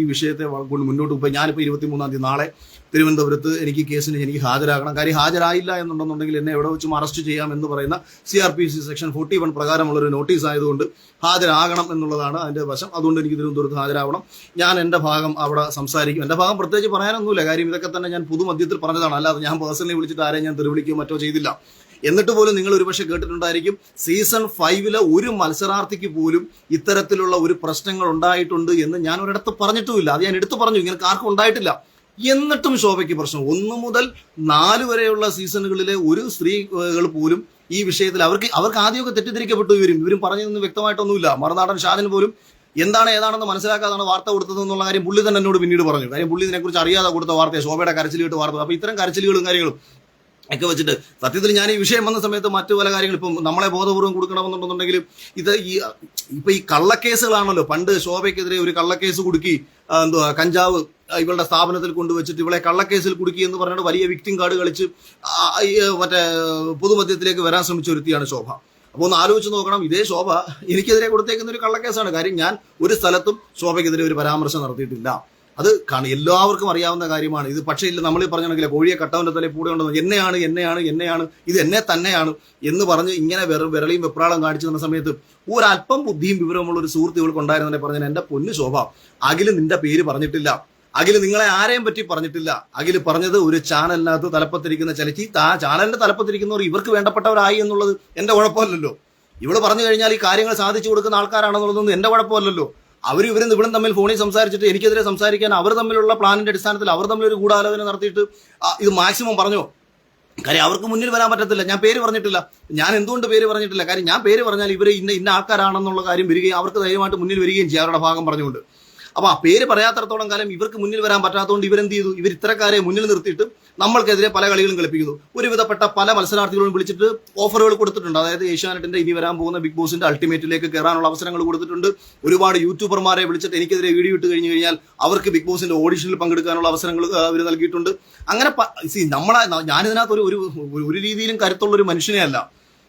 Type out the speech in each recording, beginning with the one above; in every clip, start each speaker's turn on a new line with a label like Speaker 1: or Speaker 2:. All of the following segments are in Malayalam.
Speaker 1: ഈ വിഷയത്തെ കൊണ്ട് മുന്നോട്ട് പോയി. ഞാനിപ്പോൾ ഇരുപത്തിമൂന്നാം തീയതി നാളെ തിരുവനന്തപുരത്ത് എനിക്ക് കേസിന് എനിക്ക് ഹാജരാകണം. കാര്യം ഹാജരായില്ല എന്നുണ്ടെന്നുണ്ടെങ്കിൽ എന്നെ എവിടെ വെച്ചും അറസ്റ്റ് ചെയ്യാം എന്ന് പറയുന്ന C R P C section forty one പ്രകാരമുള്ളൊരു notice ആയതുകൊണ്ട് ഹാജരാകണം എന്നുള്ളതാണ് അതിന്റെ വശം. അതുകൊണ്ട് എനിക്ക് തിരുവനന്തപുരത്ത് ഹാജരാകണം ഞാൻ എന്റെ ഭാഗം അവിടെ സംസാരിക്കും. എന്റെ ഭാഗം പ്രത്യേകിച്ച് പറയാനൊന്നുമില്ല. കാര്യം ഇതൊക്കെ തന്നെ ഞാൻ പുതുമധ്യത്തിൽ പറഞ്ഞതാണ്. അല്ലാതെ ഞാൻ പേഴ്സണലി വിളിച്ചിട്ട് ആരെയും ഞാൻ തെറിവിളിക്കുകയോ മറ്റോ ചെയ്തില്ല. എന്നിട്ട് പോലും നിങ്ങൾ ഒരുപക്ഷെ കേട്ടിട്ടുണ്ടായിരിക്കും. സീസൺ ഫൈവിലെ ഒരു മത്സരാർത്ഥിക്ക് പോലും ഇത്തരത്തിലുള്ള ഒരു പ്രശ്നങ്ങൾ ഉണ്ടായിട്ടുണ്ട് എന്ന് ഞാൻ ഒരിടത്ത് പറഞ്ഞിട്ടുമില്ല. അത് ഞാൻ എടുത്തു പറഞ്ഞു. ഇങ്ങനെ ആർക്കും ഉണ്ടായിട്ടില്ല. എന്നിട്ടും ശോഭയ്ക്ക് പ്രശ്നം. ഒന്ന് മുതൽ നാല് വരെയുള്ള സീസണുകളിലെ ഒരു സ്ത്രീകൾ പോലും ഈ വിഷയത്തിൽ അവർക്ക് അവർക്ക് ആദ്യമൊക്കെ തെറ്റിദ്ധരിക്കപ്പെട്ടു ഇവരും. ഇവരും പറഞ്ഞതൊന്നും വ്യക്തമായിട്ടൊന്നുമില്ല. മറുനാടൻ ഷാനിൽ പോലും എന്താണ് ഏതാണെന്ന് മനസ്സിലാക്കാതാണ് വാർത്ത കൊടുത്തത് എന്നുള്ള കാര്യം പുള്ളി തന്നെ എന്നോട് പിന്നീട് പറഞ്ഞു. കാര്യം പുള്ളി ഇതിനെക്കുറിച്ച് അറിയാതെ കൊടുത്ത വാർത്തയാണ് ശോഭയുടെ കരച്ചിലിട്ട് വാർത്ത അപ്പോൾ ഇത്തരം കരച്ചിലുകളും കാര്യങ്ങളും ഒക്കെ വെച്ചിട്ട് സത്യത്തിൽ ഞാൻ ഈ വിഷയം വന്ന സമയത്ത് മറ്റു പല കാര്യങ്ങൾ ഇപ്പം നമ്മളെ ബോധപൂർവം കൊടുക്കണമെന്നുണ്ടെന്നുണ്ടെങ്കിലും ഇത് ഈ ഇപ്പൊ ഈ കള്ളക്കേസുകളാണല്ലോ. പണ്ട് ശോഭയ്ക്കെതിരെ ഒരു കള്ളക്കേസ് കൊടുക്കി എന്തുവാ കഞ്ചാവ് ഇവളുടെ സ്ഥാപനത്തിൽ കൊണ്ടുവച്ചിട്ട് ഇവളെ കള്ളക്കേസിൽ കുടുക്കി എന്ന് പറഞ്ഞിട്ട് വലിയ വിക്ടിം കാർഡ് കളിച്ച് മറ്റേ പൊതുമധ്യത്തിലേക്ക് വരാൻ ശ്രമിച്ച ഒരുത്തിയാണ് ശോഭ. അപ്പോൾ ഒന്ന് ആലോചിച്ച് നോക്കണം. ഇതേ ശോഭ എനിക്കെതിരെ കൊടുത്തേക്കുന്ന ഒരു കള്ളക്കേസാണ്. കാര്യം ഞാൻ ഒരു സ്ഥലത്തും ശോഭയ്ക്കെതിരെ ഒരു പരാമർശം നടത്തിയിട്ടില്ല. അത് കാണും എല്ലാവർക്കും അറിയാവുന്ന കാര്യമാണ്. ഇത് പക്ഷേ ഇല്ല നമ്മൾ പറഞ്ഞിട്ടുണ്ടെങ്കിൽ കോഴിയെ കട്ടവന്റെ തലയിൽ കൂടെ ഉണ്ടെന്ന് എന്നെയാണ് എന്നെയാണ് എന്നെയാണ് ഇത് എന്നെ തന്നെയാണ് എന്ന് പറഞ്ഞ് ഇങ്ങനെ വിരളിയും വെപ്രാളം കാണിച്ചു തന്ന സമയത്ത് ഒരല്പം ബുദ്ധിയും വിവരമുള്ള ഒരു സുഹൃത്ത് ഇവൾക്ക് ഉണ്ടായിരുന്നെ പറഞ്ഞാൽ എന്റെ പൊന്നു ശോഭ അഖിൽ നിന്റെ പേര് പറഞ്ഞിട്ടില്ല. അഖിൽ നിങ്ങളെ ആരെയും പറ്റി പറഞ്ഞിട്ടില്ല. അഖിൽ പറഞ്ഞത് ഒരു ചാനലിനകത്ത് തലപ്പത്തിരിക്കുന്ന ചലച്ചി ആ ചാനലിന്റെ തലപ്പത്തിരിക്കുന്നവർ ഇവർക്ക് വേണ്ടപ്പെട്ടവരായി എന്നുള്ളത് എന്റെ കുഴപ്പമല്ലല്ലോ. ഇവൾ പറഞ്ഞു കഴിഞ്ഞാൽ ഈ കാര്യങ്ങൾ സാധിച്ചു കൊടുക്കുന്ന ആൾക്കാരാണെന്നുള്ളതൊന്നും എന്റെ കുഴപ്പമല്ലല്ലോ. അവർ ഇവരും ഇവിടെ തമ്മിൽ ഫോണിൽ സംസാരിച്ചിട്ട് എനിക്കെതിരെ സംസാരിക്കാൻ അവർ തമ്മിലുള്ള പ്ലാനിന്റെ അടിസ്ഥാനത്തിൽ അവർ തമ്മിൽ ഒരു ഗൂഢാലോചന നടത്തിയിട്ട് ഇത് മാക്സിമം പറഞ്ഞോ? കാര്യം അവർക്ക് മുന്നിൽ വരാൻ പറ്റത്തില്ല. ഞാൻ പേര് പറഞ്ഞിട്ടില്ല. ഞാൻ എന്തുകൊണ്ട് പേര് പറഞ്ഞിട്ടില്ല? കാര്യം ഞാൻ പേര് പറഞ്ഞാൽ ഇവർ ഇന്ന ഇന്ന ആൾക്കാരാണെന്നുള്ള കാര്യം വരികയും അവർക്ക് ധൈര്യമായിട്ട് മുന്നിൽ വരികയും ചെയ്യും അവരുടെ ഭാഗം പറഞ്ഞുകൊണ്ട്. അപ്പൊ ആ പേര് പറയാത്തടത്തോളം കാലം ഇവർക്ക് മുന്നിൽ വരാൻ പറ്റാത്തതുകൊണ്ട് ഇവരെന്ത് ചെയ്തു? ഇവർ ഇത്തരക്കാരെ മുന്നിൽ നിർത്തിയിട്ട് നമ്മൾക്കെതിരെ പല കളികളും കളിപ്പിക്കുന്നു. ഒരുവിധപ്പെട്ട പല മത്സരാർത്ഥികളും വിളിച്ചിട്ട് ഓഫറുകൾ കൊടുത്തിട്ടുണ്ട്. അതായത് ഏഷ്യാനെറ്റിന്റെ ഇനി വരാൻ പോകുന്ന ബിഗ് ബോസിന്റെ അൾട്ടിമേറ്റിലേക്ക് കയറാനുള്ള അവസരങ്ങൾ കൊടുത്തിട്ടുണ്ട്. ഒരുപാട് യൂട്യൂബർമാരെ വിളിച്ചിട്ട് എനിക്കെതിരെ വീഡിയോ ഇട്ട് കഴിഞ്ഞു കഴിഞ്ഞാൽ അവർക്ക് ബിഗ് ബോസിന്റെ ഓഡിഷനിൽ പങ്കെടുക്കാനുള്ള അവസരങ്ങൾ അവർ നൽകിയിട്ടുണ്ട്. അങ്ങനെ സി നമ്മളെ ഞാനിതിനകത്ത് ഒരു ഒരു രീതിയിലും കരുത്തുള്ള ഒരു മനുഷ്യനെ അല്ല.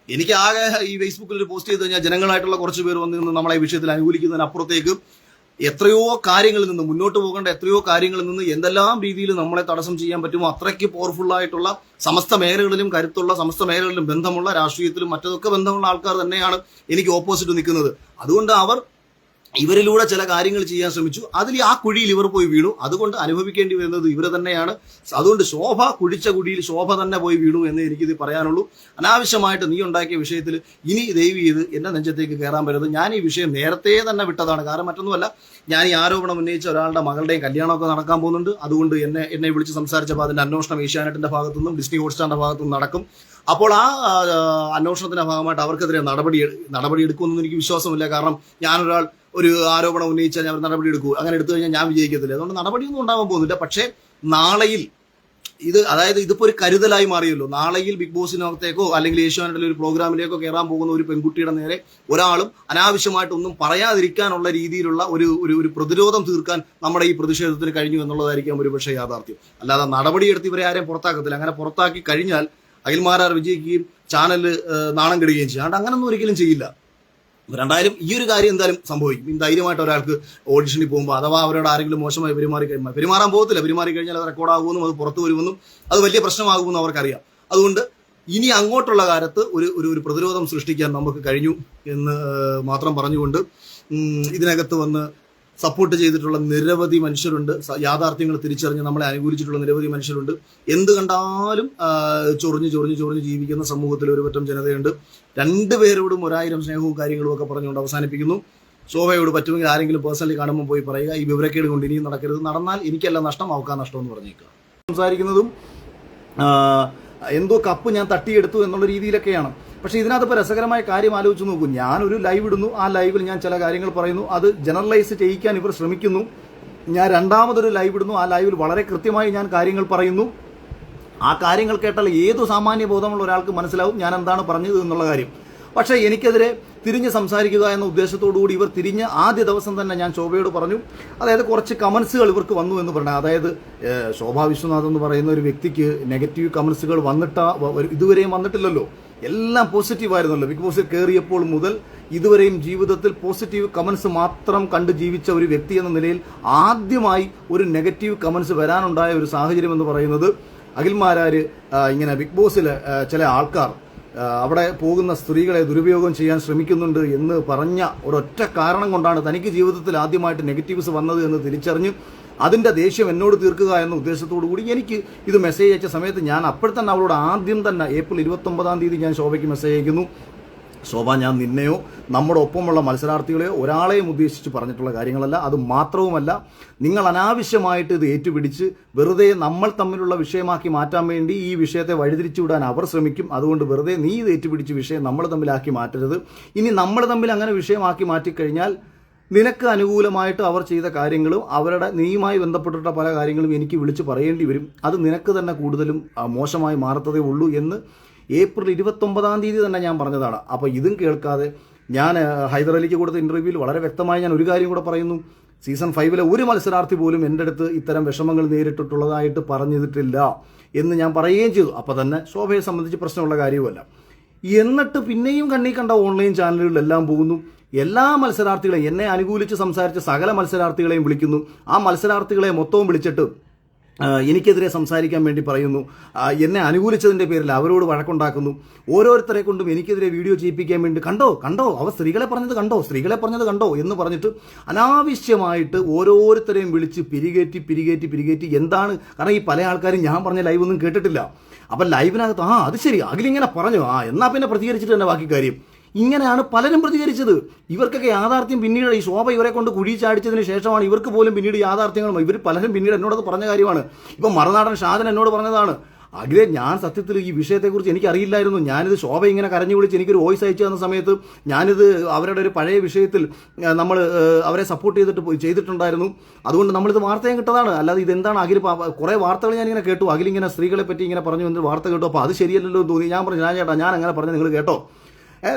Speaker 1: എനിക്ക് ആകെ ഈ ഫേസ്ബുക്കിൽ ഒരു പോസ്റ്റ് ചെയ്ത് കഴിഞ്ഞാൽ ജനങ്ങളായിട്ടുള്ള കുറച്ച് പേർ വന്ന് നമ്മളെ ഈ വിഷയത്തിൽ അനുകൂലിക്കുന്നതിനപ്പുറത്തേക്ക് എത്രയോ കാര്യങ്ങളിൽ നിന്ന് മുന്നോട്ട് പോകേണ്ട എത്രയോ കാര്യങ്ങളിൽ നിന്ന് എന്തെല്ലാം രീതിയിൽ നമ്മളെ തടസ്സം ചെയ്യാൻ പറ്റുമോ അത്രയ്ക്ക് പവർഫുൾ ആയിട്ടുള്ള സമസ്ത മേഖലകളിലും കരുത്തുള്ള സമസ്ത മേഖലകളിലും ബന്ധമുള്ള രാഷ്ട്രീയത്തിലും മറ്റതൊക്കെ ബന്ധമുള്ള ആൾക്കാർ തന്നെയാണ് എനിക്ക് ഓപ്പോസിറ്റ് നിൽക്കുന്നത്. അതുകൊണ്ട് അവർ ഇവരിലൂടെ ചില കാര്യങ്ങൾ ചെയ്യാൻ ശ്രമിച്ചു. അതിൽ ആ കുഴിയിൽ ഇവർ പോയി വീണു. അതുകൊണ്ട് അനുഭവിക്കേണ്ടി വരുന്നത് ഇവർ തന്നെയാണ്. അതുകൊണ്ട് ശോഭ കുഴിച്ച കുഴിയിൽ ശോഭ തന്നെ പോയി വീണു എന്ന് എനിക്കിത് പറയാനുള്ളൂ. അനാവശ്യമായിട്ട് നീ ഉണ്ടാക്കിയ വിഷയത്തിൽ ഇനി ദൈവി ചെയ്ത് എന്റെ നെഞ്ചത്തേക്ക് കയറാൻ പറ്റരുത്. ഞാൻ ഈ വിഷയം നേരത്തെ തന്നെ വിട്ടതാണ്. കാരണം മറ്റൊന്നുമല്ല ഞാൻ ഈ ആരോപണം ഉന്നയിച്ച ഒരാളുടെ മകളുടെയും കല്യാണമൊക്കെ നടക്കാൻ പോകുന്നുണ്ട്. അതുകൊണ്ട് എന്നെ എന്നെ വിളിച്ച് സംസാരിച്ചപ്പോൾ അതിന്റെ അന്വേഷണം ഏഷ്യാനെറ്റിന്റെ ഭാഗത്തുനിന്നും ഡിസ്നി ഹോട്ട്സ്റ്റാറിന്റെ ഭാഗത്തുനിന്നും നടക്കും. അപ്പോൾ ആ അന്വേഷണത്തിന്റെ ഭാഗമായിട്ട് അവർക്കെതിരെ നടപടി നടപടി എടുക്കുമെന്നൊന്നും എനിക്ക് വിശ്വാസമില്ല. കാരണം ഞാനൊരാൾ ഒരു ആരോപണം ഉന്നയിച്ചാൽ ഞാൻ നടപടി എടുക്കൂ. അങ്ങനെ എടുത്തു കഴിഞ്ഞാൽ ഞാൻ വിജയിക്കത്തില്ല. അതുകൊണ്ട് നടപടിയൊന്നും ഉണ്ടാവാൻ പോകുന്നില്ല. പക്ഷേ നാളെയിൽ ഇത് അതായത് ഇതിപ്പോ ഒരു കരുതലായി മാറിയല്ലോ. നാളെയിൽ ബിഗ് ബോസിനകത്തേക്കോ അല്ലെങ്കിൽ ഏഷ്യാനെറ്റിലെ ഒരു പ്രോഗ്രാമിലേക്കോ കയറാൻ പോകുന്ന ഒരു പെൺകുട്ടിയുടെ നേരെ ഒരാളും അനാവശ്യമായിട്ടൊന്നും പറയാതിരിക്കാനുള്ള രീതിയിലുള്ള ഒരു ഒരു ഒരു പ്രതിരോധം തീർക്കാൻ നമ്മുടെ ഈ പ്രതിഷേധത്തിന് കഴിഞ്ഞു എന്നുള്ളതായിരിക്കാം ഒരുപക്ഷെ യാഥാർത്ഥ്യം. അല്ലാതെ നടപടിയെടുത്ത് ഇവരെ ആരെയും പുറത്താക്കത്തില്ല. അങ്ങനെ പുറത്താക്കി കഴിഞ്ഞാൽ അഖിൽമാരാർ വിജയിക്കുകയും ചാനൽ നാണം കെടുകയും ചെയ്യും. അതുകൊണ്ട് അങ്ങനൊന്നും ഒരിക്കലും ചെയ്യില്ല. രണ്ടായാലും ഈ ഒരു കാര്യം എന്തായാലും സംഭവിക്കും. ധൈര്യമായിട്ട് ഒരാൾക്ക് ഓഡിഷനിൽ പോകുമ്പോൾ അഥവാ അവരോട് ആരെങ്കിലും മോശമായി പെരുമാറി കഴിഞ്ഞാൽ പെരുമാറാൻ പോകത്തില്ല. പെരുമാറി കഴിഞ്ഞാൽ അത് റെക്കോർഡാകുമെന്നും അത് പുറത്തു വരുമെന്നും അത് വലിയ പ്രശ്നമാകുമെന്നും അവർക്കറിയാം. അതുകൊണ്ട് ഇനി അങ്ങോട്ടുള്ള കാലത്ത് ഒരു ഒരു ഒരു പ്രതിരോധം സൃഷ്ടിക്കാൻ നമുക്ക് കഴിഞ്ഞു എന്ന് മാത്രം പറഞ്ഞുകൊണ്ട് ഇതിനകത്ത് വന്ന് സപ്പോർട്ട് ചെയ്തിട്ടുള്ള നിരവധി മനുഷ്യരുണ്ട്. യാഥാർത്ഥ്യങ്ങൾ തിരിച്ചറിഞ്ഞ് നമ്മളെ അനുകൂലിച്ചിട്ടുള്ള നിരവധി മനുഷ്യരുണ്ട്. എന്ത് കണ്ടാലും ചൊറിഞ്ഞ് ചൊറിഞ്ഞ് ചൊറിഞ്ഞ് ജീവിക്കുന്ന സമൂഹത്തിൽ ഒരു പറ്റം ജനതയുണ്ട് രണ്ടുപേരോടും ഒരായിരം സ്നേഹവും കാര്യങ്ങളും ഒക്കെ പറഞ്ഞുകൊണ്ട് അവസാനിപ്പിക്കുന്നു. ശോഭയോട് പറ്റുമെങ്കിൽ ആരെങ്കിലും പേഴ്സണലി കാണുമ്പോൾ പോയി പറയുക ഈ വിവരക്കേട് കൊണ്ട് ഇനിയും നടക്കരുത്. നടന്നാൽ എനിക്കല്ല നഷ്ടം അവക്കാ നഷ്ടം എന്ന് പറഞ്ഞേക്കുക. സംസാരിക്കുന്നതും എന്തോ കപ്പ് ഞാൻ തട്ടിയെടുത്തു എന്നുള്ള രീതിയിലൊക്കെയാണ്. പക്ഷേ ഇതിനകത്ത് ഇപ്പോൾ രസകരമായ കാര്യം ആലോചിച്ച് നോക്കൂ. ഞാനൊരു ലൈവ് ഇടുന്നു. ആ ലൈവിൽ ഞാൻ ചില കാര്യങ്ങൾ പറയുന്നു. അത് ജനറലൈസ് ചെയ്യിക്കാൻ ഇവർ ശ്രമിക്കുന്നു. ഞാൻ രണ്ടാമതൊരു ലൈവ് ഇടുന്നു. ആ ലൈവിൽ വളരെ കൃത്യമായി ഞാൻ കാര്യങ്ങൾ പറയുന്നു. ആ കാര്യങ്ങൾ കേട്ടാൽ ഏതു സാമാന്യ ബോധമുള്ള ഒരാൾക്ക് മനസ്സിലാവും ഞാൻ എന്താണ് പറഞ്ഞത് എന്നുള്ള കാര്യം. പക്ഷേ എനിക്കെതിരെ തിരിഞ്ഞ് സംസാരിക്കുക എന്ന ഉദ്ദേശത്തോടുകൂടി ഇവർ തിരിഞ്ഞ് ആദ്യ ദിവസം തന്നെ ഞാൻ ശോഭയോട് പറഞ്ഞു. അതായത് കുറച്ച് കമൻസുകൾ ഇവർക്ക് വന്നു എന്ന് പറഞ്ഞു. അതായത് ശോഭാ വിശ്വനാഥ് എന്ന് പറയുന്ന ഒരു വ്യക്തിക്ക് നെഗറ്റീവ് കമൻസുകൾ വന്നിട്ട ഇതുവരെയും വന്നിട്ടില്ലല്ലോ. എല്ലാം പോസിറ്റീവ് ആയിരുന്നല്ലോ. ബിഗ് ബോസിൽ കയറിയപ്പോൾ മുതൽ ഇതുവരെയും ജീവിതത്തിൽ പോസിറ്റീവ് കമൻസ് മാത്രം കണ്ട് ജീവിച്ച ഒരു വ്യക്തി എന്ന നിലയിൽ ആദ്യമായി ഒരു നെഗറ്റീവ് കമൻസ് വരാനുണ്ടായ ഒരു സാഹചര്യം എന്ന് പറയുന്നത് അഖിൽമാരാര് ഇങ്ങനെ ബിഗ് ബോസിൽ ചില ആൾക്കാർ അവിടെ പോകുന്ന സ്ത്രീകളെ ദുരുപയോഗം ചെയ്യാൻ ശ്രമിക്കുന്നുണ്ട് എന്ന് പറഞ്ഞ ഒരൊറ്റ കാരണം കൊണ്ടാണ് തനിക്ക് ജീവിതത്തിൽ ആദ്യമായിട്ട് നെഗറ്റീവ്സ് വന്നത് എന്ന് തിരിച്ചറിഞ്ഞ് അതിന്റെ ദേഷ്യം എന്നോട് തീർക്കുക എന്ന ഉദ്ദേശത്തോടു കൂടി എനിക്ക് ഇത് മെസ്സേജ് അയച്ച സമയത്ത് ഞാൻ അപ്പോൾ തന്നെ അവളോട് ആദ്യം തന്നെ ഏപ്രിൽ ഇരുപത്തൊമ്പതാം തീയതി ഞാൻ ശോഭയ്ക്ക് മെസ്സേജ് അയക്കുന്നു. ശോഭ ഞാൻ നിന്നെയോ നമ്മുടെ ഒപ്പമുള്ള മത്സരാർത്ഥികളെയോ ഒരാളെയും ഉദ്ദേശിച്ച് പറഞ്ഞിട്ടുള്ള കാര്യങ്ങളല്ല. അത് മാത്രവുമല്ല നിങ്ങൾ അനാവശ്യമായിട്ട് ഇത് ഏറ്റുപിടിച്ച് വെറുതെ നമ്മൾ തമ്മിലുള്ള വിഷയമാക്കി മാറ്റാൻ വേണ്ടി ഈ വിഷയത്തെ വഴിതിരിച്ചു വിടാൻ അവർ ശ്രമിക്കും. അതുകൊണ്ട് വെറുതെ നീ ഇത് ഏറ്റുപിടിച്ച് വിഷയം നമ്മൾ തമ്മിലാക്കി മാറ്റരുത്. ഇനി നമ്മൾ തമ്മിൽ അങ്ങനെ വിഷയമാക്കി മാറ്റിക്കഴിഞ്ഞാൽ നിനക്ക് അനുകൂലമായിട്ട് അവർ ചെയ്ത കാര്യങ്ങളും അവരുടെ നീയുമായി ബന്ധപ്പെട്ടിട്ട പല കാര്യങ്ങളും എനിക്ക് വിളിച്ച് പറയേണ്ടി വരും. അത് നിനക്ക് തന്നെ കൂടുതലും മോശമായി മാറത്തതേ ഉള്ളൂ എന്ന് ഏപ്രിൽ ഇരുപത്തൊമ്പതാം തീയതി തന്നെ ഞാൻ പറഞ്ഞതാണ്. അപ്പോൾ ഇതും കേൾക്കാതെ ഞാൻ ഹൈദരലിക്ക് കൊടുത്ത ഇന്റർവ്യൂവിൽ വളരെ വ്യക്തമായി ഞാൻ ഒരു കാര്യം കൂടെ പറയുന്നു. സീസൺ ഫൈവിലെ ഒരു മത്സരാർത്ഥി പോലും എന്റെ അടുത്ത് ഇത്തരം വിഷമങ്ങൾ നേരിട്ടിട്ടുള്ളതായിട്ട് പറഞ്ഞിട്ടില്ല എന്ന് ഞാൻ പറയുകയും ചെയ്തു. അപ്പോൾ തന്നെ ശോഭയെ സംബന്ധിച്ച് പ്രശ്നമുള്ള കാര്യവുമല്ല. എന്നിട്ട് പിന്നെയും കണ്ണി കണ്ട ഓൺലൈൻ ചാനലുകളിലെല്ലാം പോകുന്നു. എല്ലാ മത്സരാർത്ഥികളെയും എന്നെ അനുകൂലിച്ച് സംസാരിച്ച സകല മത്സരാർത്ഥികളെയും വിളിക്കുന്നു. ആ മത്സരാർത്ഥികളെ മൊത്തവും വിളിച്ചിട്ട് എനിക്കെതിരെ സംസാരിക്കാൻ വേണ്ടി പറയുന്നു. എന്നെ അനുകൂലിച്ചതിന്റെ പേരിൽ അവരോട് വഴക്കുണ്ടാക്കുന്നു. ഓരോരുത്തരെ കൊണ്ടും എനിക്കെതിരെ വീഡിയോ ചെയ്യിപ്പിക്കാൻ വേണ്ടി കണ്ടോ? കണ്ടോ? അവർ സ്ത്രീകളെ പറഞ്ഞത് കണ്ടോ? സ്ത്രീകളെ പറഞ്ഞത് കണ്ടോ? എന്ന് പറഞ്ഞിട്ട് അനാവശ്യമായിട്ട് ഓരോരുത്തരെയും വിളിച്ച് പിരികേറ്റി പിരികേറ്റി പിരികേറ്റി എന്താണ്? കാരണം ഈ പല ആൾക്കാരും ഞാൻ പറഞ്ഞ ലൈവ് ഒന്നും കേട്ടിട്ടില്ല. അപ്പം ലൈവിനകത്ത് ആ അത് ശരി. അഖിലിങ്ങനെ പറഞ്ഞു. ആ എന്നാ പിന്നെ പ്രതികരിച്ചിട്ട് തന്നെ ബാക്കി കാര്യം. ഇങ്ങനെയാണ് പലരും പ്രതികരിച്ചത്. ഇവർക്കൊക്കെ യാഥാർത്ഥ്യം പിന്നീട് ഈ ശോഭ ഇവരെ കൊണ്ട് കുഴി ചാടിച്ചതിന് ശേഷമാണ് ഇവർക്ക് പോലും പിന്നീട് യാഥാർത്ഥ്യങ്ങൾ ഇവർ പലരും പിന്നീട് എന്നോടത് പറഞ്ഞ കാര്യമാണ്. ഇപ്പം മറുനാടൻ ഷാജൻ എന്നോട് പറഞ്ഞതാണ് അഖിലെ ഞാൻ സത്യത്തിൽ ഈ വിഷയത്തെക്കുറിച്ച് എനിക്കറിയില്ലായിരുന്നു. ഞാനിത് ശോഭ ഇങ്ങനെ കരഞ്ഞു വിളിച്ച് എനിക്കൊരു വോയിസ് അയച്ചു തന്ന സമയത്ത് ഞാനിത് അവരുടെ ഒരു പഴയ വിഷയത്തിൽ നമ്മൾ അവരെ സപ്പോർട്ട് ചെയ്തിട്ട് ചെയ്തിട്ടുണ്ടായിരുന്നു. അതുകൊണ്ട് നമ്മളിത് വാർത്തയും കിട്ടതാണ്. അല്ലാതെ ഇതെന്താണ് അഖിൽ കുറേ വാർത്തകൾ ഞാനിങ്ങനെ കേട്ടു. അഖിലിങ്ങനെ സ്ത്രീകളെ പറ്റി ഇങ്ങനെ പറഞ്ഞു എന്ന് വാർത്ത കേട്ടു. അപ്പോൾ അത് ശരിയല്ലല്ലോ തോന്നി. ഞാൻ പറഞ്ഞു ഞാൻ ചേട്ടാ ഞാൻ അങ്ങനെ പറഞ്ഞു നിങ്ങൾ കേട്ടോ.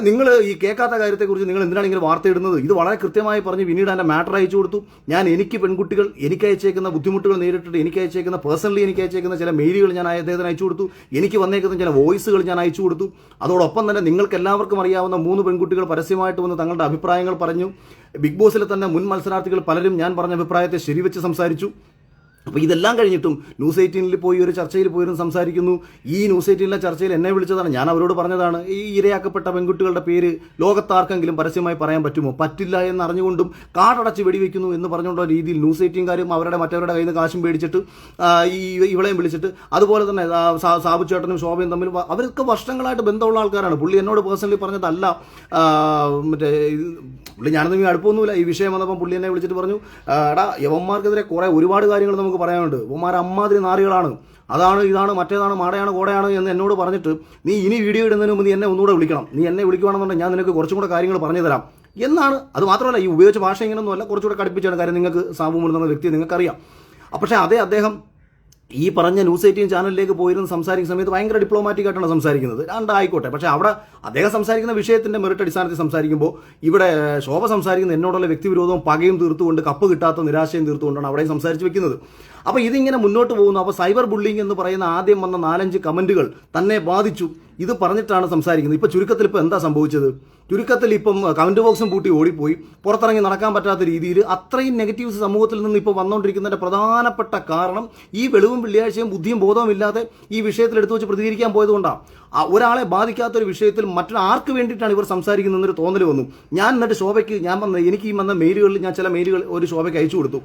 Speaker 1: നിങ്ങൾ ഈ കേൾക്കാത്ത കാര്യത്തെക്കുറിച്ച് നിങ്ങൾ എന്തിനാണ് ഇങ്ങനെ വാർത്ത ഇടുന്നത് ഇത് വളരെ കൃത്യമായി പറഞ്ഞ് പിന്നീട് എന്റെ മാറ്റർ അയച്ചു കൊടുത്തു. ഞാൻ എനിക്ക് പെൺകുട്ടികൾ എനിക്ക് അയച്ചേക്കുന്ന ബുദ്ധിമുട്ടുകൾ നേരിട്ടിട്ട് എനിക്ക് അയച്ചേക്കുന്ന പേഴ്സണലി എനിക്ക് അയച്ചേക്കുന്ന ചില മെയിലുകൾ ഞാൻ അദ്ദേഹത്തിന് അയച്ചു കൊടുത്തു. എനിക്ക് വന്നേക്കുന്ന ചില വോയിസുകൾ ഞാൻ അയച്ചു കൊടുത്തു. അതോടൊപ്പം തന്നെ നിങ്ങൾക്ക് എല്ലാവർക്കും അറിയാവുന്ന മൂന്ന് പെൺകുട്ടികൾ പരസ്യമായിട്ട് വന്ന് തങ്ങളുടെ അഭിപ്രായങ്ങൾ പറഞ്ഞു. ബിഗ് ബോസിലെ തന്നെ മുൻ മത്സരാർത്ഥികൾ പലരും ഞാൻ പറഞ്ഞ അഭിപ്രായത്തെ ശരിവെച്ച് സംസാരിച്ചു. അപ്പോൾ ഇതെല്ലാം കഴിഞ്ഞിട്ടും ന്യൂസ് എയ്റ്റീനിൽ പോയി ഒരു ചർച്ചയിൽ പോയിരുന്നു സംസാരിക്കുന്നു. ഈ ന്യൂസ് എയ്റ്റീനിലെ ചർച്ചയിൽ എന്നെ വിളിച്ചതാണ്. ഞാൻ അവരോട് പറഞ്ഞതാണ് ഈ ഇരയാക്കപ്പെട്ട പെൺകുട്ടികളുടെ പേര് ലോകത്താർക്കെങ്കിലും പരസ്യമായി പറയാൻ പറ്റുമോ? പറ്റില്ല എന്ന് അറിഞ്ഞുകൊണ്ടും കാടടച്ച് വെടിവെക്കുന്നു എന്ന് പറഞ്ഞുകൊണ്ട രീതിയിൽ ന്യൂസ് എയ്റ്റീൻകാരും അവരുടെ മറ്റവരുടെ കയ്യിൽ നിന്ന് കാശും പേടിച്ചിട്ട് ഈ ഇവളെയും വിളിച്ചിട്ട് അതുപോലെ തന്നെ സാബു ചേട്ടനും ശോഭയും തമ്മിൽ അവരൊക്കെ വർഷങ്ങളായിട്ട് ബന്ധമുള്ള ആൾക്കാരാണ്. പുള്ളി എന്നോട് പേഴ്സണലി പറഞ്ഞതല്ല. മറ്റേ പുള്ളി ഞാനൊന്നും ഈ അടുപ്പൊന്നുമില്ല. ഈ വിഷയം വന്നപ്പോൾ പുള്ളി എന്നെ വിളിച്ചിട്ട് പറഞ്ഞു "ആ, എടാ യവന്മാർക്കെതിരെ കുറേ ഒരുപാട് കാര്യങ്ങൾ നമുക്ക് പറയാനുണ്ട്. യവന്മാർ അമ്മാതിരി നാറികളാണ്. അതാണ് ഇതാണ് മറ്റേതാണ് മാടയാണ് കോടയാണ് എന്ന് എന്നോട് പറഞ്ഞിട്ട് നീ ഇനി വീഡിയോ ഇടുന്നതിന് മുമ്പ് നീ എന്നെ ഒന്നുകൂടെ വിളിക്കണം. നീ എന്നെ വിളിക്കുകയാണെന്നുണ്ടെങ്കിൽ ഞാൻ നിനക്ക് കുറച്ചും കൂടെ കാര്യങ്ങൾ പറഞ്ഞു തരാം എന്നാണ് അത് മാത്രമല്ല ഈ ഉപയോഗിച്ച ഭാഷ ഇങ്ങനെയൊന്നുമല്ല കുറച്ചുകൂടെ കടുപ്പിച്ചാണ് കാര്യം നിങ്ങൾക്ക് സാബു എന്ന വ്യക്തി നിങ്ങൾക്കറിയാം. പക്ഷേ അതേ അദ്ദേഹം ഈ പറഞ്ഞ ന്യൂസ് എയ്റ്റീൻ ചാനലിലേക്ക് പോയിരുന്ന് സംസാരിക്കുന്ന സമയത്ത് ഭയങ്കര ഡിപ്ലോമാറ്റിക് ആയിട്ടാണ് സംസാരിക്കുന്നത്. രണ്ടായിക്കോട്ടെ. പക്ഷേ അവിടെ അദ്ദേഹം സംസാരിക്കുന്ന വിഷയത്തിന്റെ മെറിറ്റ് അടിസ്ഥാനത്തിൽ സംസാരിക്കുമ്പോൾ ഇവിടെ ശോഭ സംസാരിക്കുന്ന എന്നോടുള്ള വ്യക്തിവിരോധവും പകയും തീർത്തുകൊണ്ട് കപ്പ് കിട്ടാത്ത നിരാശയും തീർത്തുകൊണ്ടാണ് അവിടെയും സംസാരിച്ച് വെക്കുന്നത്. അപ്പോൾ ഇതിങ്ങനെ മുന്നോട്ട് പോകുന്നു. അപ്പോൾ സൈബർ ബുള്ളിങ് എന്ന് പറയുന്ന ആദ്യം വന്ന നാലഞ്ച് കമന്റുകൾ തന്നെ ബാധിച്ചു. ഇത് പറഞ്ഞിട്ടാണ് സംസാരിക്കുന്നത്. ഇപ്പോൾ ചുരുക്കത്തിൽ ഇപ്പോൾ എന്താ സംഭവിച്ചത്? ചുരുക്കത്തിൽ ഇപ്പം കമന്റ് ബോക്സും പൂട്ടി ഓടിപ്പോയി. പുറത്തിറങ്ങി നടക്കാൻ പറ്റാത്ത രീതിയിൽ അത്രയും നെഗറ്റീവ്സ് സമൂഹത്തിൽ നിന്ന് ഇപ്പോൾ വന്നുകൊണ്ടിരിക്കുന്നതിന്റെ പ്രധാനപ്പെട്ട കാരണം ഈ വെളിവും വെള്ളിയാഴ്ചയും ബുദ്ധിയും ബോധവും ഇല്ലാതെ ഈ വിഷയത്തിൽ എടുത്തു വെച്ച് പ്രതികരിക്കാൻ പോയതുകൊണ്ടാണ് ഒരാളെ ബാധിക്കാത്ത ഒരു വിഷയത്തിൽ മറ്റൊരു ആർക്ക് വേണ്ടിയിട്ടാണ് ഇവർ സംസാരിക്കുന്നതെന്നൊരു തോന്നൽ വന്നു. ഞാൻ എന്നിട്ട് ശോഭയ്ക്ക് ഞാൻ വന്ന എനിക്ക് ഈ വന്ന മെയിലുകളിൽ ഞാൻ ചില മെയിലുകൾ ഒരു ശോഭയ്ക്ക് അയച്ചു കൊടുത്തു.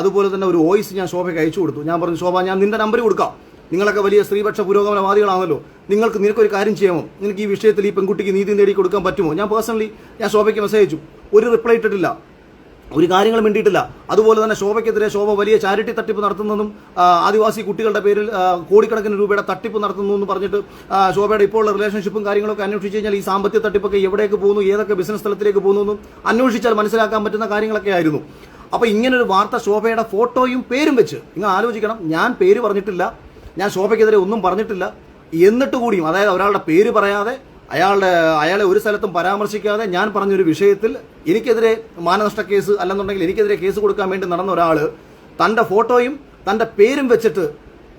Speaker 1: അതുപോലെ തന്നെ ഒരു വോയിസ് ഞാൻ ശോഭയ്ക്ക് അയച്ചു കൊടുത്തു. ഞാൻ പറഞ്ഞു ശോഭ ഞാൻ നിന്റെ നമ്പർ കൊടുക്കാം. നിങ്ങളൊക്കെ വലിയ സ്ത്രീപക്ഷ പുരോഗമനവാദികളാണല്ലോ. നിങ്ങൾക്ക് നിനക്കൊരു കാര്യം ചെയ്യാമോ? നിനക്ക് ഈ വിഷയത്തിൽ ഈ പെൺകുട്ടിക്ക് നീതി നേടി കൊടുക്കാൻ പറ്റുമോ? ഞാൻ പേഴ്സണലി ഞാൻ ശോഭയ്ക്ക് മെസ്സേജ് അയച്ചു. ഒരു റിപ്ലൈ ഇട്ടിട്ടില്ല. ഒരു കാര്യങ്ങളും മിണ്ടിയിട്ടില്ല. അതുപോലെ തന്നെ ശോഭയ്ക്കെതിരെ ശോഭ വലിയ ചാരിറ്റി തട്ടിപ്പ് നടത്തുന്നതും ആദിവാസി കുട്ടികളുടെ പേരിൽ കോടിക്കണക്കിന് രൂപയുടെ തട്ടിപ്പ് നടത്തുന്നു എന്ന് പറഞ്ഞിട്ട് ശോഭയുടെ ഇപ്പോഴുള്ള റിലേഷൻഷിപ്പും കാര്യങ്ങളൊക്കെ അന്വേഷിച്ച് കഴിഞ്ഞാൽ ഈ സാമ്പത്തിക തട്ടിപ്പൊക്കെ എവിടേക്ക് പോകുന്നു ഏതൊക്കെ ബിസിനസ് സ്ഥലത്തിലേക്ക് പോകുന്നു എന്നും അന്വേഷിച്ചാൽ മനസ്സിലാക്കാൻ പറ്റുന്ന കാര്യങ്ങളൊക്കെ ആയിരുന്നു. അപ്പോൾ ഇങ്ങനൊരു വാർത്ത ശോഭയുടെ ഫോട്ടോയും പേരും വെച്ച്. നിങ്ങൾ ആലോചിക്കണം. ഞാൻ പേര് പറഞ്ഞിട്ടില്ല. ഞാൻ ശോഭയ്ക്കെതിരെ ഒന്നും പറഞ്ഞിട്ടില്ല. എന്നിട്ട് കൂടിയും അതായത് ഒരാളുടെ പേര് പറയാതെ അയാളുടെ അയാളെ ഒരു സ്ഥലത്തും പരാമർശിക്കാതെ ഞാൻ പറഞ്ഞൊരു വിഷയത്തിൽ എനിക്കെതിരെ മാനനഷ്ട കേസ് അല്ലെന്നുണ്ടെങ്കിൽ എനിക്കെതിരെ കേസ് കൊടുക്കാൻ വേണ്ടി നടന്ന ഒരാൾ തന്റെ ഫോട്ടോയും തന്റെ പേരും വെച്ചിട്ട്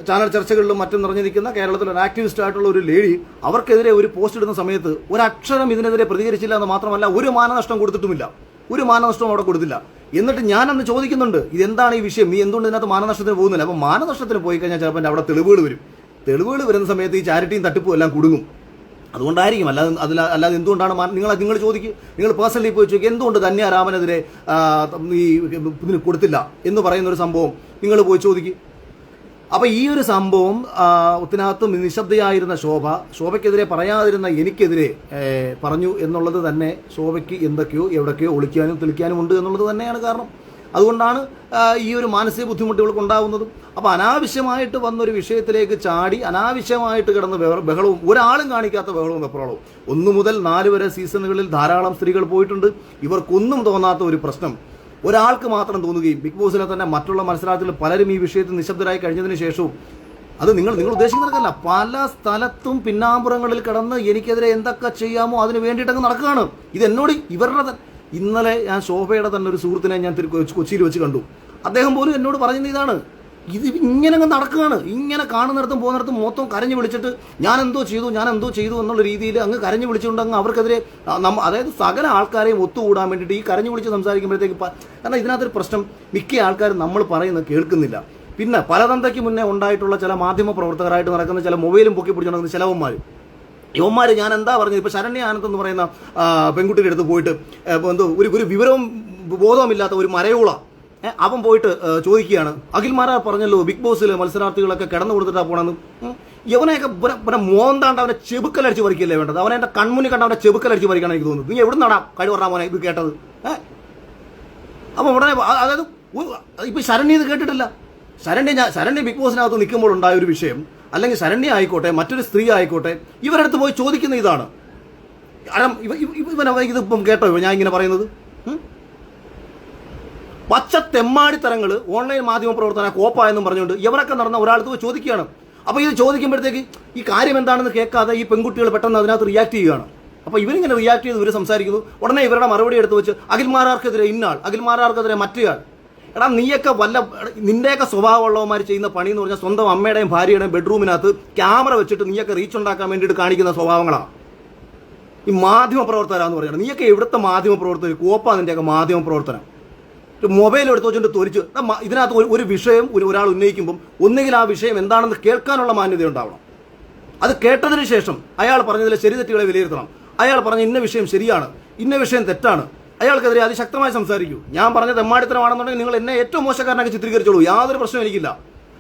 Speaker 1: ചാനൽ ചർച്ചകളിലും മറ്റും നിറഞ്ഞു നിൽക്കുന്ന കേരളത്തിലെ ഒരു ആക്ടിവിസ്റ്റ് ആയിട്ടുള്ള ഒരു ലേഡി അവർക്കെതിരെ ഒരു പോസ്റ്റ് ഇടുന്ന സമയത്ത് ഒരക്ഷരം ഇതിനെതിരെ പ്രതികരിച്ചില്ല എന്ന് മാത്രമല്ല ഒരു മാനനഷ്ടം കൊടുത്തിട്ടുമില്ല. ഒരു മാനനഷ്ടവും അവിടെ കൊടുത്തില്ല. എന്നിട്ട് ഞാൻ അന്ന് ചോദിക്കുന്നുണ്ട് ഇതെന്താണ് ഈ വിഷയം? നീ എന്തുകൊണ്ട് ഇതിനകത്ത് മാനനഷ്ടത്തിന് പോകുന്നില്ല? അപ്പോൾ മാനനഷ്ടത്തിന് പോയി കഴിഞ്ഞാൽ ചിലപ്പോൾ അവിടെ തെളിവുകൾ വരും. തെളിവുകൾ വരുന്ന സമയത്ത് ഈ ചാരിറ്റിയും തട്ടിപ്പും എല്ലാം കുടുങ്ങും. അതുകൊണ്ടായിരിക്കും. അല്ലാതെ അതിൽ അല്ലാതെ എന്തുകൊണ്ടാണ് നിങ്ങൾ നിങ്ങൾ ചോദിക്കും നിങ്ങൾ പേഴ്സണലി പോയി ചോദിക്കുക എന്തുകൊണ്ട് ധന്യാരാമനെതിരെ രാമനെതിരെ ഈ ഇതിന് കൊടുത്തില്ല? എന്ന് പറയുന്ന ഒരു സംഭവം നിങ്ങൾ പോയി ചോദിക്കും. അപ്പൊ ഈ ഒരു സംഭവം ഒത്തിനകത്ത് നിശബ്ദയായിരുന്ന ശോഭ ശോഭയ്ക്കെതിരെ പറയാതിരുന്ന എനിക്കെതിരെ പറഞ്ഞു എന്നുള്ളത് തന്നെ ശോഭയ്ക്ക് എന്തൊക്കെയോ എവിടൊക്കെയോ ഒളിക്കാനും തെളിക്കാനും ഉണ്ട് എന്നുള്ളത് തന്നെയാണ് കാരണം. അതുകൊണ്ടാണ് ഈ ഒരു മാനസിക ബുദ്ധിമുട്ടുകൾക്ക് ഉണ്ടാവുന്നതും. അപ്പോൾ അനാവശ്യമായിട്ട് വന്നൊരു വിഷയത്തിലേക്ക് ചാടി അനാവശ്യമായിട്ട് കിടന്ന ബഹ- ബഹളവും ഒരാളും കാണിക്കാത്ത ബഹളവും വെപ്രോളവും. ഒന്നു മുതൽ നാല് വരെ സീസണുകളിൽ ധാരാളം സ്ത്രീകൾ പോയിട്ടുണ്ട്. ഇവർക്കൊന്നും തോന്നാത്ത ഒരു പ്രശ്നം. ഒരാൾക്ക് മാത്രം തോന്നുകയും ബിഗ് ബോസിലെ തന്നെ മറ്റുള്ള മത്സരാർത്ഥികൾ പലരും ഈ വിഷയത്തിൽ നിശബ്ദരായി കഴിഞ്ഞതിന് ശേഷവും. അത് നിങ്ങൾ നിങ്ങൾ ഉദ്ദേശിക്കുന്നതല്ല പല സ്ഥലത്തും പിന്നാമ്പുറങ്ങളിൽ കിടന്ന് എനിക്കെതിരെ എന്തൊക്കെ ചെയ്യാമോ അതിന് വേണ്ടിയിട്ടങ്ങ് നടക്കുകയാണ്. ഇത് എന്നോട് ഇവരുടെ ഇന്നലെ ഞാൻ ശോഭയുടെ തന്നെ ഒരു സുഹൃത്തിനെ ഞാൻ കൊച്ചിയിൽ വെച്ച് കണ്ടു. അദ്ദേഹം പോലും എന്നോട് പറഞ്ഞത് ഇതാണ്. ഇത് ഇങ്ങനെ അങ്ങ് നടക്കുകയാണ്. ഇങ്ങനെ കാണുന്നിടത്തും പോകുന്നിടത്തും മൊത്തം കരഞ്ഞു വിളിച്ചിട്ട് ഞാൻ എന്തോ ചെയ്തു ഞാൻ എന്തോ ചെയ്തു എന്നുള്ള രീതിയിൽ അങ്ങ് കരഞ്ഞു വിളിച്ചുകൊണ്ട് അങ്ങ് അവർക്കെതിരെ അതായത് സകല ആൾക്കാരെയും ഒത്തുകൂടാൻ വേണ്ടിയിട്ട് ഈ കരഞ്ഞു വിളിച്ച് സംസാരിക്കുമ്പോഴത്തേക്ക് കാരണം ഇതിനകത്തൊരു പ്രശ്നം മിക്ക ആൾക്കാരും നമ്മൾ പറയുന്നത് കേൾക്കുന്നില്ല. പിന്നെ പലതന്തയ്ക്ക് മുന്നേ ഉണ്ടായിട്ടുള്ള ചില മാധ്യമ പ്രവർത്തകരായിട്ട് നടക്കുന്ന ചില മൊബൈലും പൊക്കി പിടിച്ച് നടക്കുന്ന ചിലവന്മാർ യുവന്മാർ ഞാൻ എന്താ പറഞ്ഞത്? ഇപ്പോൾ ശരണ്യ ആനന്ദ് എന്ന് പറയുന്ന പെൺകുട്ടിയുടെ അടുത്ത് പോയിട്ട് എന്തോ ഒരു ഒരു വിവരവും ബോധവുമില്ലാത്ത ഒരു മരയോള അവൻ പോയിട്ട് ചോദിക്കുകയാണ്. അഖിൽമാരാ പറഞ്ഞല്ലോ ബിഗ് ബോസിൽ മത്സരാർത്ഥികളൊക്കെ കിടന്നു കൊടുത്തിട്ടാ പോണെന്ന്. ഇവനെയൊക്കെ പിന്നെ മോന്താണ്ട് അവനെ ചെബുക്കലടിച്ച് പറിക്കല്ലേ വേണ്ടത്? അവനെ എന്റെ കൺമുന്നിൽ കണ്ട അവനെ ചെബുക്കലടിച്ച് പറിക്കണം എനിക്ക് തോന്നുന്നു നീ എവിടെ നടാം കഴിവ് പറഞ്ഞാൽ മോനെ ഇത് കേട്ടത്? ഏഹ് അപ്പം ഉടനെ അതായത് ഇപ്പൊ ശരണ്യ ഇത് കേട്ടിട്ടില്ല. ശരണ്യ ഞാൻ ശരണ്യ ബിഗ് ബോസിനകത്ത് നിൽക്കുമ്പോൾ ഉണ്ടായ ഒരു വിഷയം അല്ലെങ്കിൽ ശരണ്യ ആയിക്കോട്ടെ മറ്റൊരു സ്ത്രീ ആയിക്കോട്ടെ ഇവരടുത്ത് പോയി ചോദിക്കുന്ന ഇതാണ്. കാരണം ഇവ ഇവനവ ഇതിപ്പം ഇവനെ കേട്ടോ ഞാൻ ഇങ്ങനെ പറയുന്നത്? പച്ച തെമ്മാടിത്തരങ്ങൾ ഓൺലൈൻ മാധ്യമ പ്രവർത്തന കോപ്പ എന്നും പറഞ്ഞുകൊണ്ട് ഇവരൊക്കെ നടന്ന ഒരാൾക്ക് ചോദിക്കുകയാണ്. അപ്പോൾ ഇത് ചോദിക്കുമ്പോഴത്തേക്ക് ഈ കാര്യം എന്താണെന്ന് കേൾക്കാതെ ഈ പെൺകുട്ടികൾ പെട്ടെന്ന് അതിനകത്ത് റിയാക്ട് ചെയ്യുകയാണ്. അപ്പോൾ ഇവരിങ്ങനെ റിയാക്ട് ചെയ്ത് ഇവർ സംസാരിക്കുന്നു. ഉടനെ ഇവരുടെ മറുപടി എടുത്ത് വെച്ച് അഖിൽമാരാർക്കെതിരെ ഇന്നാൾ അഖിൽമാരാർക്കെതിരെ മറ്റേയാൾ. എടാ നീയൊക്കെ വല്ല നിന്റെയൊക്കെ സ്വഭാവമുള്ളവന്മാർ ചെയ്യുന്ന പണി എന്ന് പറഞ്ഞാൽ സ്വന്തം അമ്മയുടെയും ഭാര്യയുടെയും ബെഡ്റൂമിനകത്ത് ക്യാമറ വെച്ചിട്ട് നീയൊക്കെ റീച്ച് ഉണ്ടാക്കാൻ വേണ്ടിയിട്ട് കാണിക്കുന്ന സ്വഭാവങ്ങളാണ് ഈ മാധ്യമ പ്രവർത്തകരാന്ന് പറയുന്നത് നീയൊക്കെ എവിടുത്തെ മാധ്യമ പ്രവർത്തകർ കോപ്പ നിന്റെയൊക്കെ മാധ്യമ പ്രവർത്തനം. മൊബൈൽ എടുത്ത് വെച്ചുകൊണ്ട് തൊലിച്ച് ഇതിനകത്ത് ഒരു- വിഷയം ഒരു ഒരാൾ ഉന്നയിക്കുമ്പം ഒന്നുകിൽ ആ വിഷയം എന്താണെന്ന് കേൾക്കാനുള്ള മാന്യത ഉണ്ടാവണം. അത് കേട്ടതിന് ശേഷം അയാൾ പറഞ്ഞതിലെ ശരി തെറ്റുകളെ വിലയിരുത്തണം. അയാൾ പറഞ്ഞ ഇന്ന വിഷയം ശരിയാണ് ഇന്ന വിഷയം തെറ്റാണ്. അയാൾക്കെതിരെ അതിശക്തമായി സംസാരിക്കൂ. ഞാൻ പറഞ്ഞ തെമ്മാടിത്തരമാണെന്നുണ്ടെങ്കിൽ നിങ്ങൾ എന്നെ ഏറ്റവും മോശക്കാരനൊക്കെ ചിത്രീകരിച്ചോളൂ. യാതൊരു പ്രശ്നവും എനിക്കില്ല.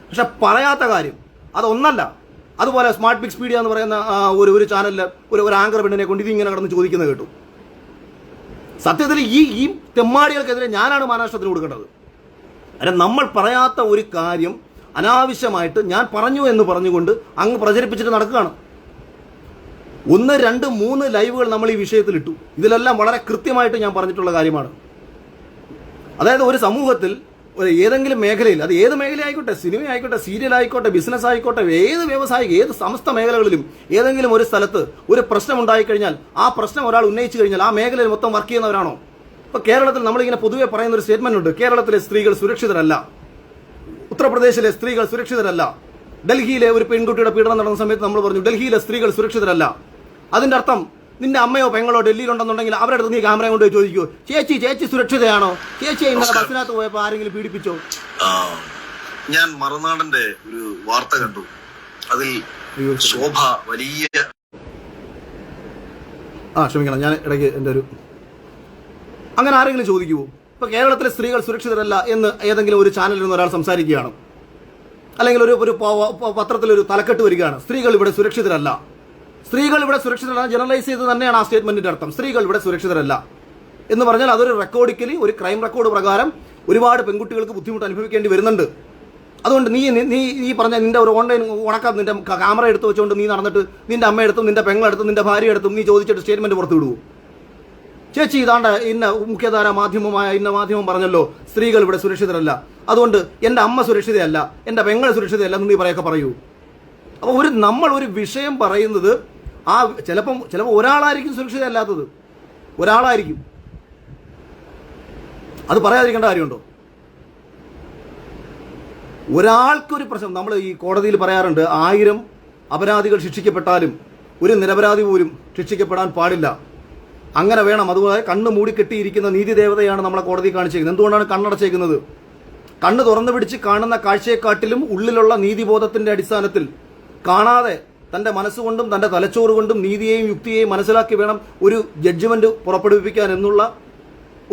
Speaker 1: പക്ഷെ പറയാത്ത കാര്യം അതൊന്നല്ല. അതുപോലെ സ്മാർട്ട് പിക്സ് മീഡിയ എന്ന് പറയുന്ന ഒരു ഒരു ചാനലിൽ ഒരു ഒരു ആങ്കർ പെണ്ണിനെ കൊണ്ട് ഇതിങ്ങനെ കടന്ന് ചോദിക്കുന്നത് കേട്ടു. സത്യത്തിൽ ഈ ഈ തെമ്മാടികൾക്കെതിരെ ഞാനാണ് മഹാരാഷ്ട്രത്തിന് കൊടുക്കേണ്ടത്. അല്ല നമ്മൾ പറയാത്ത ഒരു കാര്യം അനാവശ്യമായിട്ട് ഞാൻ പറഞ്ഞു എന്ന് പറഞ്ഞുകൊണ്ട് അങ്ങ് പ്രചരിപ്പിച്ചിട്ട് നടക്കുകയാണ്. ഒന്ന് രണ്ട് മൂന്ന് ലൈവുകൾ നമ്മൾ ഈ വിഷയത്തിൽ ഇട്ടു ഇതിലെല്ലാം വളരെ കൃത്യമായിട്ട് ഞാൻ പറഞ്ഞിട്ടുള്ള കാര്യമാണ്. അതായത് ഒരു സമൂഹത്തിൽ ഏതെങ്കിലും മേഖലയിൽ അത് ഏത് മേഖല ആയിക്കോട്ടെ സിനിമ ആയിക്കോട്ടെ സീരിയൽ ആയിക്കോട്ടെ ബിസിനസ് ആയിക്കോട്ടെ ഏത് വ്യവസായിക ഏത് സമസ്ത മേഖലകളിലും ഏതെങ്കിലും ഒരു സ്ഥലത്ത് ഒരു പ്രശ്നം ഉണ്ടായിക്കഴിഞ്ഞാൽ ആ പ്രശ്നം ഒരാൾ ഉന്നയിച്ചു കഴിഞ്ഞാൽ ആ മേഖലയിൽ മൊത്തം വർക്ക് ചെയ്യുന്നവരാണോ? ഇപ്പൊ കേരളത്തിൽ നമ്മളിങ്ങനെ പൊതുവെ പറയുന്ന ഒരു സ്റ്റേറ്റ്മെന്റ് ഉണ്ട് കേരളത്തിലെ സ്ത്രീകൾ സുരക്ഷിതരല്ല. ഉത്തർപ്രദേശിലെ സ്ത്രീകൾ സുരക്ഷിതരല്ല. ഡൽഹിയിലെ ഒരു പെൺകുട്ടിയുടെ പീഡനം നടന്ന സമയത്ത് നമ്മൾ പറഞ്ഞു ഡൽഹിയിലെ സ്ത്രീകൾ സുരക്ഷിതരല്ല. അതിന്റെ അർത്ഥം നിന്റെ അമ്മയോ പെങ്ങളോ ഡൽഹിയിലുണ്ടെന്നുണ്ടെങ്കിൽ അവരുടെ അടുത്ത് നീ ക്യാമറ കൊണ്ട് പോയി ചോദിക്കൂ. ചേച്ചി ചേച്ചി സുരക്ഷിതയാണോ? ചേച്ചി ഇന്നലെ ബസ്സിനകത്ത് പോയപ്പോ ആരെങ്കിലും പീഡിപ്പിച്ചോ?
Speaker 2: ഞാൻ മറുനാടന്റെ ഒരു വാർത്ത കണ്ടു. അതിൽ ശോഭ വലിയ
Speaker 1: ആ ക്ഷമിക്കണം ഞാൻ ഇടയ്ക്ക് എന്റെ ഒരു അങ്ങനെ ആരെങ്കിലും ചോദിക്കുമോ ഇപ്പൊ കേരളത്തിലെ സ്ത്രീകൾ സുരക്ഷിതരല്ല എന്ന് ഏതെങ്കിലും ഒരു ചാനലിൽ നിന്ന് ഒരാൾ സംസാരിക്കുകയാണ്. അല്ലെങ്കിൽ ഒരു ഒരു പത്രത്തിൽ ഒരു തലക്കെട്ട് വരികയാണ്. സ്ത്രീകൾ ഇവിടെ സുരക്ഷിതരല്ല. സ്ത്രീകൾ ഇവിടെ സുരക്ഷിതരല്ല. ജനറലൈസ് ചെയ്ത് തന്നെയാണ് ആ സ്റ്റേറ്റ്മെന്റിന്റെ അർത്ഥം. സ്ത്രീകൾ ഇവിടെ സുരക്ഷിതരല്ല. എന്ന് പറഞ്ഞാൽ അതൊരു റെക്കോർഡിക്കലി ഒരു ക്രൈം റെക്കോർഡ് പ്രകാരം ഒരുപാട് പെൺകുട്ടികൾക്ക് ബുദ്ധിമുട്ട് അനുഭവിക്കേണ്ടി വരുന്നുണ്ട്. അതുകൊണ്ട് നീ നീ- ഈ പറഞ്ഞ നിന്റെ ഒരു ഓൺലൈൻ ഉണക്കം നിന്റെ ക്യാമറ എടുത്ത് വെച്ചുകൊണ്ട് നീ നടന്നിട്ട് നിന്റെ അമ്മയെടുത്തും നിന്റെ പെങ്ങളെടുത്തും നിന്റെ ഭാര്യ എടുത്തും നീ ചോദിച്ചിട്ട് സ്റ്റേറ്റ്മെന്റ് പുറത്തു വിടുവോ ചേച്ചി ഇതാണ്ട് ഇന്ന മുഖ്യധാര മാധ്യമമായ ഇന്ന മാധ്യമം പറഞ്ഞല്ലോ സ്ത്രീകൾ ഇവിടെ സുരക്ഷിതരല്ല. അതുകൊണ്ട് എന്റെ അമ്മ സുരക്ഷിതയല്ല എന്റെ പെങ്ങൾ സുരക്ഷിതയല്ല എന്ന് നീ പറയൊക്കെ പറയൂ. അപ്പോൾ ഒരു നമ്മൾ ഒരു വിഷയം പറയുന്നത് ആ ചിലപ്പം ചിലപ്പോൾ ഒരാളായിരിക്കും സുരക്ഷിതയല്ലാത്തത് ഒരാളായിരിക്കും. അത് പറയാതിരിക്കേണ്ട കാര്യമുണ്ടോ? ഒരാൾക്കൊരു പ്രശ്നം നമ്മൾ ഈ കോടതിയിൽ പറയാറുണ്ട് ആയിരം അപരാധികൾ ശിക്ഷിക്കപ്പെട്ടാലും ഒരു നിരപരാധി പോലും ശിക്ഷിക്കപ്പെടാൻ പാടില്ല. അങ്ങനെ വേണം അതുപോലെ കണ്ണ് മൂടിക്കെട്ടിയിരിക്കുന്ന നീതി ദേവതയാണ് നമ്മളെ കോടതി കാണിച്ചേക്കുന്നത് എന്തുകൊണ്ടാണ് കണ്ണടച്ചേക്കുന്നത്? കണ്ണ് തുറന്നു പിടിച്ച് കാണുന്ന കാഴ്ചയെക്കാട്ടിലും ഉള്ളിലുള്ള നീതിബോധത്തിന്റെ അടിസ്ഥാനത്തിൽ കാണാതെ തന്റെ മനസ്സുകൊണ്ടും തന്റെ തലച്ചോറ് കൊണ്ടും നീതിയെയും യുക്തിയെയും മനസ്സിലാക്കി വേണം ഒരു ജഡ്ജ്മെന്റ് പുറപ്പെടുവിപ്പിക്കാൻ എന്നുള്ള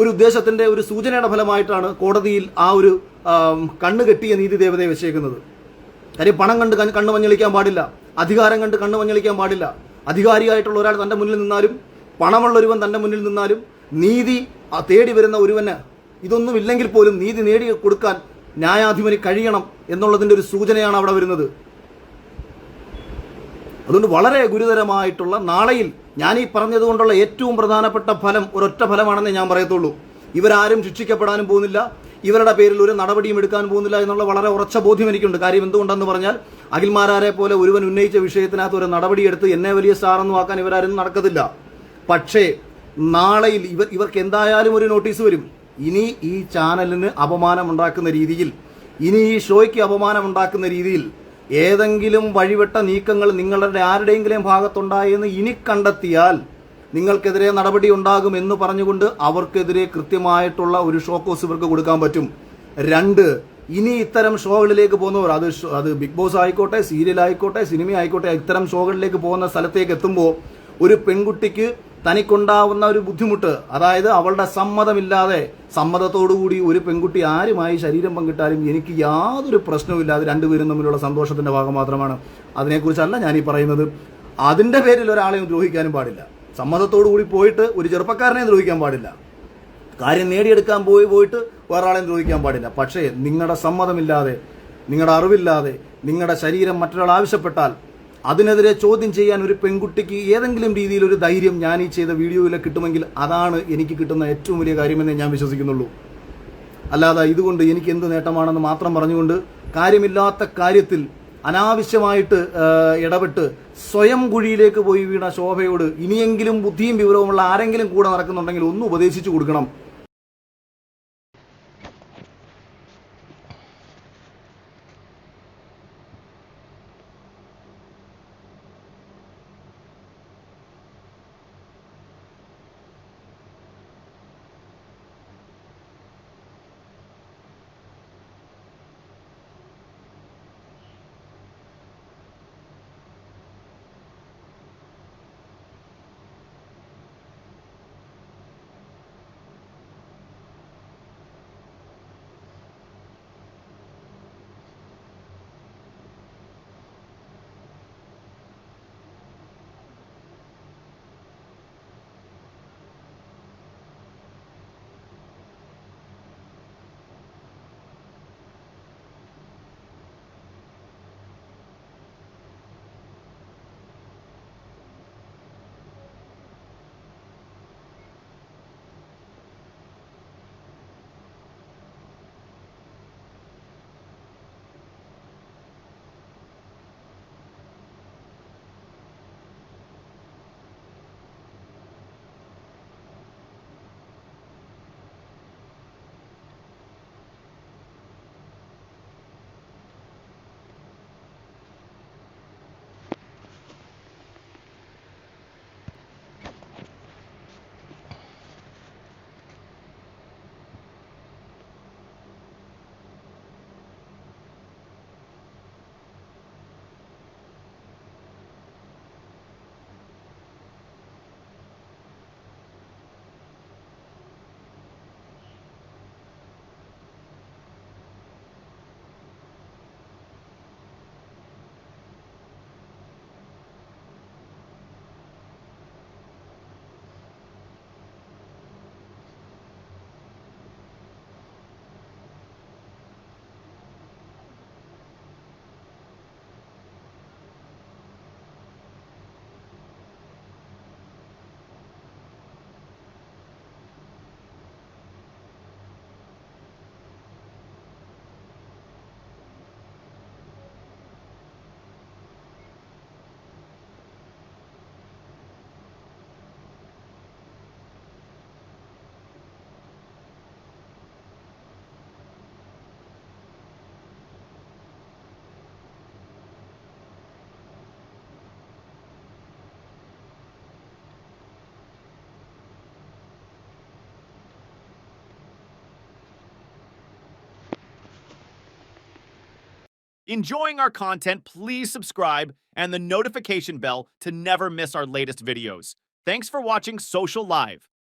Speaker 1: ഒരു ഉദ്ദേശത്തിന്റെ ഒരു സൂചനയുടെ ഫലമായിട്ടാണ് കോടതിയിൽ ആ ഒരു കണ്ണുകെട്ടിയ കണ്ണ് കെട്ടിയ നീതി ദേവതയെ വെച്ചേക്കുന്നത് കാര്യം പണം കണ്ട് കണ്ണ് മഞ്ഞളിക്കാൻ പാടില്ല. അധികാരം കണ്ട് കണ്ണ് മഞ്ഞളിക്കാൻ പാടില്ല. അധികാരിയായിട്ടുള്ള ഒരാൾ തന്റെ മുന്നിൽ നിന്നാലും പണമുള്ള ഒരുവൻ തന്റെ മുന്നിൽ നിന്നാലും നീതി തേടി വരുന്ന ഒരുവന് ഇതൊന്നുമില്ലെങ്കിൽ പോലും നീതി നേടി കൊടുക്കാൻ ന്യായാധിപന് കഴിയണം എന്നുള്ളതിന്റെ ഒരു സൂചനയാണ് അവിടെ വരുന്നത്. അതുകൊണ്ട് വളരെ ഗുരുതരമായിട്ടുള്ള നാളെയിൽ ഞാൻ ഈ പറഞ്ഞതുകൊണ്ടുള്ള ഏറ്റവും പ്രധാനപ്പെട്ട ഫലം ഒരൊറ്റ ഫലമാണെന്നേ ഞാൻ പറയത്തുള്ളൂ. ഇവരാരും ശിക്ഷിക്കപ്പെടാനും പോകുന്നില്ല. ഇവരുടെ പേരിൽ ഒരു നടപടിയും എടുക്കാൻ പോകുന്നില്ല എന്നുള്ള വളരെ ഉറച്ച ബോധ്യം എനിക്കുണ്ട്. കാര്യം എന്തുകൊണ്ടെന്ന് പറഞ്ഞാൽ അഖിൽമാരാരെ പോലെ ഒരുവൻ ഉന്നയിച്ച വിഷയത്തിനകത്ത് ഒരു നടപടിയെടുത്ത് എന്നെ വലിയ സ്റ്റാറെന്ന് ആക്കാൻ ഇവരാരും നടക്കത്തില്ല. പക്ഷേ നാളെയിൽ ഇവർ ഇവർക്ക് എന്തായാലും ഒരു നോട്ടീസ് വരും. ഇനി ഈ ചാനലിന് അപമാനമുണ്ടാക്കുന്ന രീതിയിൽ ഇനി ഈ ഷോയ്ക്ക് അപമാനമുണ്ടാക്കുന്ന രീതിയിൽ ഏതെങ്കിലും വഴിവിട്ട നീക്കങ്ങൾ നിങ്ങളുടെ ആരുടെയെങ്കിലും ഭാഗത്തുണ്ടായെന്ന് ഇനി കണ്ടെത്തിയാൽ നിങ്ങൾക്കെതിരെ നടപടി ഉണ്ടാകും എന്ന് പറഞ്ഞുകൊണ്ട് അവർക്കെതിരെ കൃത്യമായിട്ടുള്ള ഒരു ഷോക്കോസ് ഇവർക്ക് കൊടുക്കാൻ പറ്റും. രണ്ട് ഇനി ഇത്തരം ഷോകളിലേക്ക് പോകുന്നവർ അത് അത് ബിഗ് ബോസ് ആയിക്കോട്ടെ സീരിയൽ ആയിക്കോട്ടെ സിനിമ ആയിക്കോട്ടെ ഇത്തരം ഷോകളിലേക്ക് പോകുന്ന സ്ഥലത്തേക്ക് എത്തുമ്പോൾ ഒരു പെൺകുട്ടിക്ക് തനിക്കുണ്ടാവുന്ന ഒരു ബുദ്ധിമുട്ട് അതായത് അവളുടെ സമ്മതമില്ലാതെ സമ്മതത്തോടുകൂടി ഒരു പെൺകുട്ടി ആരുമായി ശരീരം പങ്കിട്ടാലും എനിക്ക് യാതൊരു പ്രശ്നവും അത് രണ്ടുപേരും തമ്മിലുള്ള സന്തോഷത്തിന്റെ ഭാഗം മാത്രമാണ്. അതിനെക്കുറിച്ചല്ല ഞാൻ ഈ പറയുന്നത്. അതിന്റെ പേരിൽ ഒരാളെയും ദ്രോഹിക്കാനും പാടില്ല. സമ്മതത്തോടു കൂടി പോയിട്ട് ഒരു ചെറുപ്പക്കാരനെ ദ്രോഹിക്കാൻ പാടില്ല. കാര്യം നേടിയെടുക്കാൻ പോയി പോയിട്ട് വേറൊരാളെയും ദ്രോഹിക്കാൻ പാടില്ല. പക്ഷേ നിങ്ങളുടെ സമ്മതമില്ലാതെ നിങ്ങളുടെ അറിവില്ലാതെ നിങ്ങളുടെ ശരീരം മറ്റൊരാൾ ആവശ്യപ്പെട്ടാൽ അതിനെതിരെ ചോദ്യം ചെയ്യാൻ ഒരു പെൺകുട്ടിക്ക് ഏതെങ്കിലും രീതിയിൽ ഒരു ധൈര്യം ഞാൻ ഈ ചെയ്ത വീഡിയോയിൽ കിട്ടുമെങ്കിൽ അതാണ് എനിക്ക് കിട്ടുന്ന ഏറ്റവും വലിയ കാര്യമെന്ന് ഞാൻ വിശ്വസിക്കുന്നുള്ളൂ. അല്ലാതെ ഇതുകൊണ്ട് എനിക്ക് എന്ത് നേട്ടമാണെന്ന് മാത്രം പറഞ്ഞുകൊണ്ട് കാര്യമില്ലാത്ത കാര്യത്തിൽ അനാവശ്യമായിട്ട് ഇടപെട്ട് സ്വയം കുഴിയിലേക്ക് പോയി വീണ ശോഭയോട് ഇനിയെങ്കിലും ബുദ്ധിയും വിവരവുമുള്ള ആരെങ്കിലും കൂടെ നടക്കുന്നുണ്ടെങ്കിൽ ഒന്ന് ഉപദേശിച്ചു കൊടുക്കണം.
Speaker 3: Enjoying our content, please subscribe and the notification bell to never miss our latest videos. Thanks for watching Social Live.